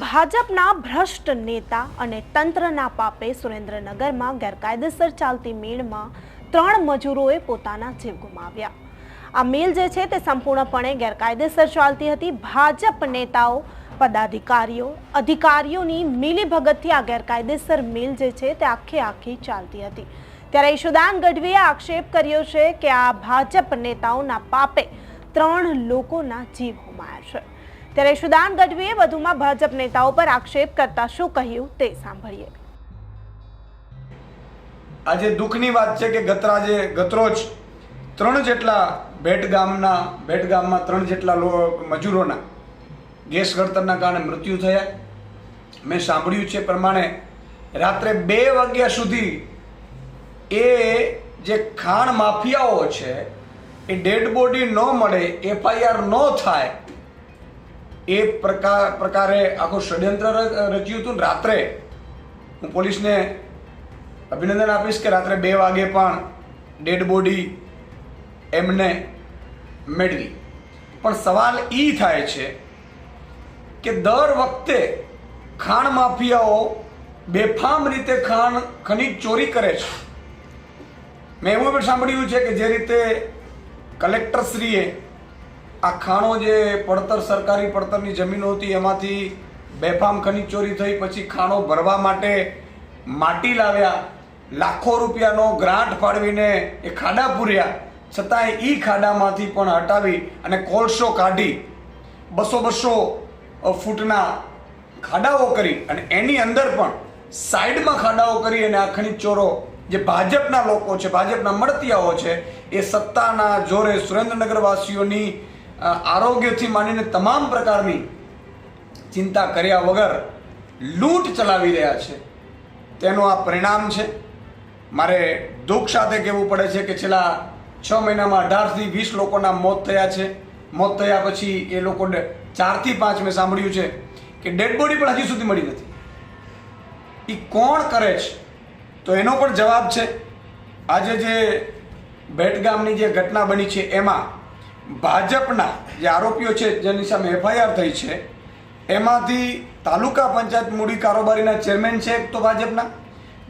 ભાજપના ભ્રષ્ટ નેતા અને તંત્રના પાપે સુરેન્દ્રનગરમાં ગેરકાયદેસર ચાલતી મેળમાં ત્રણ મજૂરોએ પોતાના જીવ ગુમાવ્યા. આ મેલ જે છે તે સંપૂર્ણપણે ગેરકાયદેસર ચાલતી હતી. ભાજપ નેતાઓ, પદાધિકારીઓ, અધિકારીઓની મિલીભગતથી આ ગેરકાયદેસર મેલ જે છે તે આખે આખી ચાલતી હતી. ત્યારે ઈશુદાન ગઢવીએ આક્ષેપ કર્યો છે કે આ ભાજપ નેતાઓના પાપે ત્રણ લોકોના જીવ ગુમાયા છે. ત્યારે ઈશુદાન ગઢવીએ વધુમાં ભાજપ નેતાઓ પર આક્ષેપ કરતા શું કહ્યું તે સાંભળીએ. આજે દુઃખની વાત છે કે ગતરાજે ગતરોજ ત્રણ જેટલા બેટ ગામના, બેટ ગામમાં ત્રણ જેટલા મજૂરોના ગેસ ગળતરના કારણે મૃત્યુ થયા. મેં સાંભળ્યું છે પ્રમાણે રાત્રે બે વાગ્યા સુધી એ જે ખાણ માફિયાઓ છે, એ ડેડ બોડી ન મળે, એફઆઈઆર ન થાય એ પ્રકાર પ્રકારે આખું ષડયંત્ર રચ્યું હતું રાત્રે. હું પોલીસને અભિનંદન આપીશ કે રાત્રે બે વાગે પણ ડેડ બોડી એમને મેળવી. પણ સવાલ એ થાય છે કે દર વખતે ખાણ માફિયાઓ બેફામ રીતે ખાણ, ખનીજ ચોરી કરે છે. મેં એવું પણ સાંભળ્યું છે કે જે રીતે કલેક્ટરશ્રીએ આ ખાણો જે પડતર સરકારી પડતરની જમીનો હતી એમાંથી બેફામ ખનીજ ચોરી થઈ પછી ખાણો ભરવા માટે માટી લાવ્યા લાખો રૂપિયાનો ગ્રાન્ટ ફાળવીને એ ખાડા પૂર્યા. છતાંય એ ખાડામાંથી પણ હટાવી અને કોલસો કાઢી બસો બસો ફૂટના ખાડાઓ કરી અને એની અંદર પણ સાઈડમાં ખાડાઓ કરી અને આ ખનિજ ચોરો જે ભાજપના લોકો છે ભાજપના મળતિયાઓ છે એ સત્તાના જોરે સુરેન્દ્રનગર વાસીઓની અ, આરોગ્યથી માંડીને તમામ પ્રકારની ચિંતા કર્યા વગર લૂંટ ચલાવી રહ્યા છે. તેનું આ પરિણામ છે. મારે દુઃખ સાથે કહેવું પડે છે કે છેલ્લા છ મહિનામાં અઢારથી વીસ લોકોના મોત થયા છે. મોત થયા પછી એ લોકો ચારથી પાંચ મેં સાંભળ્યું છે કે ડેડ બોડી પણ હજી સુધી મળી નથી. એ કોણ કરે છે? તો એનો પણ જવાબ છે. આજે જે ભેટગામની જે ઘટના બની છે એમાં ભાજપના જે આરોપીઓ છે, જેની સામે એફઆઈઆર થઈ છે, એમાંથી તાલુકા પંચાયત મૂડી કારોબારીના ચેરમેન છે એક તો ભાજપના,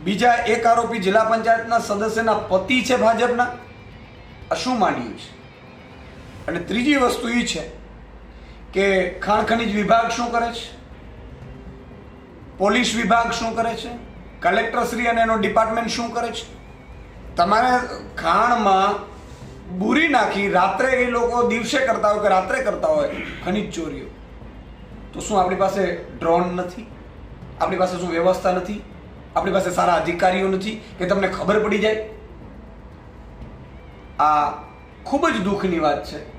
બીજા એક આરોપી જિલ્લા પંચાયતના સદસ્યના પતિ છે ભાજપના. આ શું માંડ્યું છે અને ત્રીજી વસ્તુ એ છે કે ખાણ ખનીજ વિભાગ શું કરે છે? પોલીસ વિભાગ શું કરે છે? કલેક્ટરશ્રી અને એનો ડિપાર્ટમેન્ટ શું કરે છે? તમારે ખાણમાં બુરી નાખી, રાત્રે એ લોકો દિવસે કરતા હોય કે રાત્રે કરતા હોય, ખનીજ ચોરીઓ. તો શું આપણી પાસે ડ્રોન નથી? આપણી પાસે શું વ્યવસ્થા નથી? આપણી પાસે સારા અધિકારીઓ નથી કે તમને ખબર પડી જાય? આ ખૂબ જ દુઃખની વાત છે.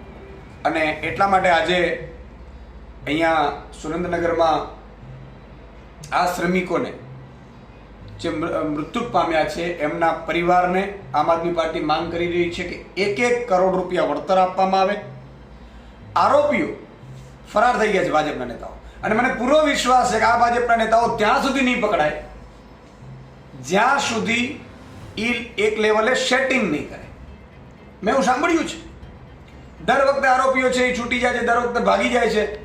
અને એટલા માટે આજે અહીંયા સુરેન્દ્રનગરમાં આ શ્રમિકોને જે મૃત્યુ પામ્યા છે, એમના પરિવારને આમ આદમી પાર્ટી માંગ કરી રહી છે કે એક એક કરોડ રૂપિયા વળતર આપવામાં આવે. આરોપીઓ ફરાર થઈ ગયા છે ભાજપના નેતાઓ. અને મને પૂરો વિશ્વાસ છે કે આ ભાજપના નેતાઓ ત્યાં સુધી નહીં પકડાય. જ્યાં સુધી એ એક લેવલે સેટિંગ નહીં કરે. મેં એવું સાંભળ્યું છે. દર વખતે આરોપીઓ છે, એ છૂટી જાય છે, દર વખતે ભાગી જાય છે.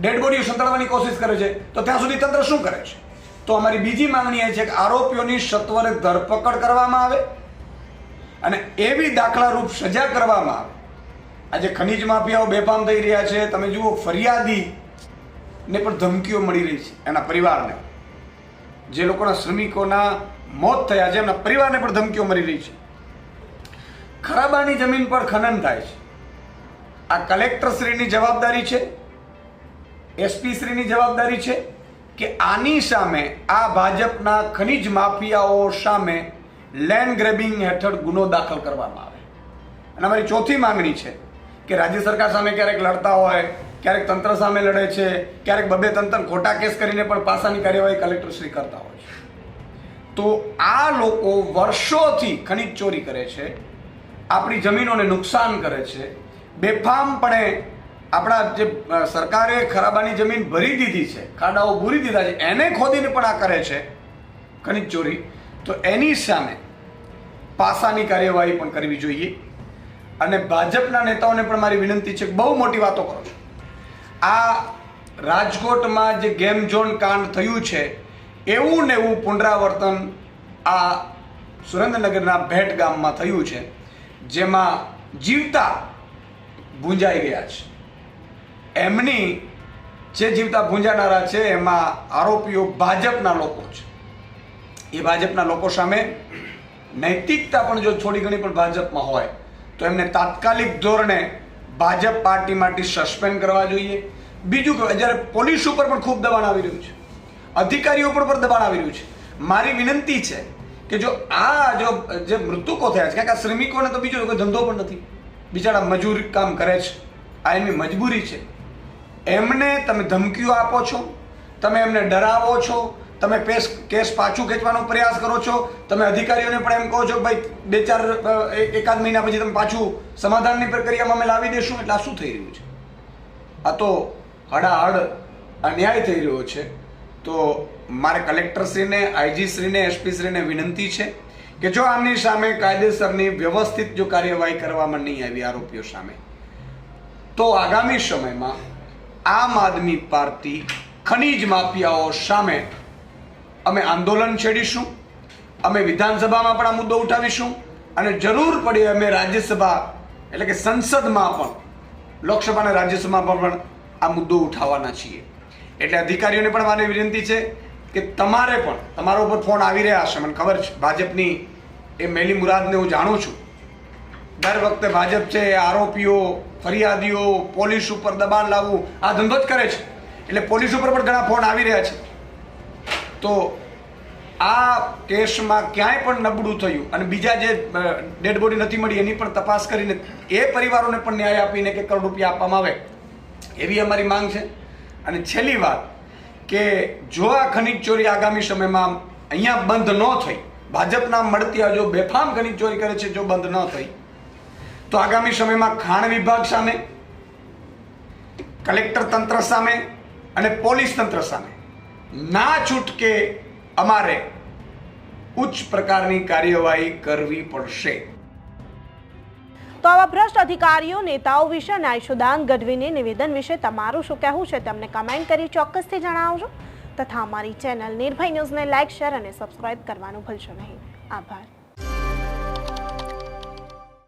ડેડ બોડીઓ સંતાડવાની કોશિશ કરે છે. તો ત્યાં સુધી તંત્ર શું કરે છે? તો અમારી બીજી માંગણી એ છે કે આરોપીઓની સત્વરે ધરપકડ કરવામાં આવે અને એવી દાખલારૂપ સજા કરવામાં આવે. આજે ખનીજ માફિયાઓ બેફામ થઈ રહ્યા છે. તમે જુઓ ફરિયાદી ને પણ ધમકીઓ મળી રહી છે એના પરિવારને. જે લોકોના શ્રમિકોના મોત થયા છે, એમના પરિવારને પણ ધમકીઓ મળી રહી છે. ખરાબાની જમીન પર ખનન થાય છે. આ કલેક્ટરશ્રીની જવાબદારી છે એસપી શ્રીની જવાબદારી છે કે આની સામે આ ભાજપના ખનિજ માફિયાઓ સામે લેન્ડ ગ્રેબિંગ હેઠળ ગુનો દાખલ કરવામાં આવે. અને અમારી ચોથી માંગણી છે કે રાજ્ય સરકાર સામે ક્યારેક લડતા હોય, ક્યારેક તંત્ર સામે લડે છે, ક્યારેક બબે તંત્ર ખોટા કેસ કરીને પણ પાસાની કાર્યવાહી કલેક્ટરશ્રી કરતા હોય છે. તો આ લોકો વર્ષોથી ખનિજ ચોરી કરે છે, આપણી જમીનોને નુકસાન કરે છે, બેફામપણે આપણા જે સરકારે ખરાબાની જમીન ભરી દીધી છે, ખાડાઓ ભૂરી દીધા છે, એને ખોદીને પણ આ કરે છે ખનિજ ચોરી, તો એની સામે પાસાની કાર્યવાહી પણ કરવી જોઈએ. અને ભાજપના નેતાઓને પણ મારી વિનંતી છે બહુ મોટી વાતો કરો છો. આ રાજકોટમાં જે ગેમ ઝોન કાંડ થયું છે, એવું ને એવું પુનરાવર્તન આ સુરેન્દ્રનગરના ભેટ ગામમાં થયું છે, જેમાં જીવતા ગુંજાઈ ગયા છે. એમની જે જીવતા ભૂંજાનારા છે, એમાં આરોપીઓ ભાજપના લોકો છે. એ ભાજપના લોકો સામે નૈતિકતા પણ જો થોડી ઘણી પણ ભાજપમાં હોય, તો એમને તાત્કાલિક ધોરણે ભાજપ પાર્ટીમાંથી સસ્પેન્ડ કરવા જોઈએ. બીજું કે જ્યારે પોલીસ ઉપર પણ ખૂબ દબાણ આવી રહ્યું છે. અધિકારીઓ પર પણ દબાણ આવી રહ્યું છે. મારી વિનંતી છે કે જો આ જો, જે મૃતકો થયા છે કારણ કે આ શ્રમિકોને તો બીજો કોઈ ધંધો પણ નથી. બિચારા મજૂરી કામ કરે છે. આ એમની મજબૂરી છે. એમને તમે ધમકીઓ આપો છો, તમે એમને ડરાવો છો, તમે પેસ, કેસ પાછું ખેંચવાનો પ્રયાસ કરો છો, તમે અધિકારીઓને પણ એમ કહો છો, ભાઈ, બે ચાર એક- એકાદ મહિના પછી તમે પાછું સમાધાનની પ્રક્રિયામાં અમે લાવી દઈશું એટલે આ શું થઈ રહ્યું છે? આ તો હડાહડ અન્યાય થઈ રહ્યો છે. તો મારે કલેક્ટરશ્રીને, આઈજીશ્રીને, એસપીશ્રીને વિનંતી છે કે જો આમની સામે કાયદેસરની વ્યવસ્થિત જો કાર્યવાહી કરવામાં નહીં આવી આરોપીઓ સામે, તો આગામી સમયમાં આમ આદમી પાર્ટી ખનીજ માફિયાઓ સામે અમે આંદોલન છેડીશું, અમે વિધાનસભામાં પણ આ મુદ્દો ઉઠાવીશું અને જરૂર પડે અમે રાજ્યસભા એટલે કે સંસદમાં પણ, લોકસભા અને રાજ્યસભામાં પણ આ મુદ્દો ઉઠાવવાના છીએ. એટલે અધિકારીઓને પણ મારી વિનંતી છે કે તમારે પણ, તમારા ઉપર ફોન આવી રહ્યા હશે, મને ખબર છે. ભાજપની એ મેલી મુરાદને હું જાણું છું દર વખતે ભાજપ છે આરોપીઓ, ફરિયાદીઓ, પોલીસ ઉપર દબાણ લાવવું આ ધંધો જ કરે છે. એટલે પોલીસ ઉપર પણ ઘણા ફોન આવી રહ્યા છે. તો આ કેસમાં ક્યાંય પણ નબળું થયું અને બીજા જે ડેડ બોડી નથી મળી એની પણ તપાસ કરીને એ પરિવારોને પણ ન્યાય આપીને કે કરોડ રૂપિયા આપવામાં આવે, એવી અમારી માંગ છે. અને છેલ્લી વાત કે જો આ ખનિજ ચોરી આગામી સમયમાં અહીંયા બંધ ન થઈ, ભાજપના મળતી આ જો બેફામ ખનીજ ચોરી કરે છે, જો બંધ ન થઈ તો આગામી સમયમાં ખાણ વિભાગ સામે, કલેક્ટર તંત્ર સામે અને પોલીસ તંત્ર સામે ના છૂટકે અમારે ઉચ્ચ પ્રકારની કાર્યવાહી કરવી પડશે. તો આવા ભ્રષ્ટ અધિકારીઓ, નેતાઓ વિશે અને આયુષદાન ગઢવીને નિવેદન વિશે તમારું શું કહેવું છે તમને કમેન્ટ કરી ચોક્કસથી જણાવજો. તથા અમારી ચેનલ નિર્ભય ન્યૂઝને લાઇક શેર અને સબસ્ક્રાઇબ કરવાનું ભૂલશો નહીં. આભાર.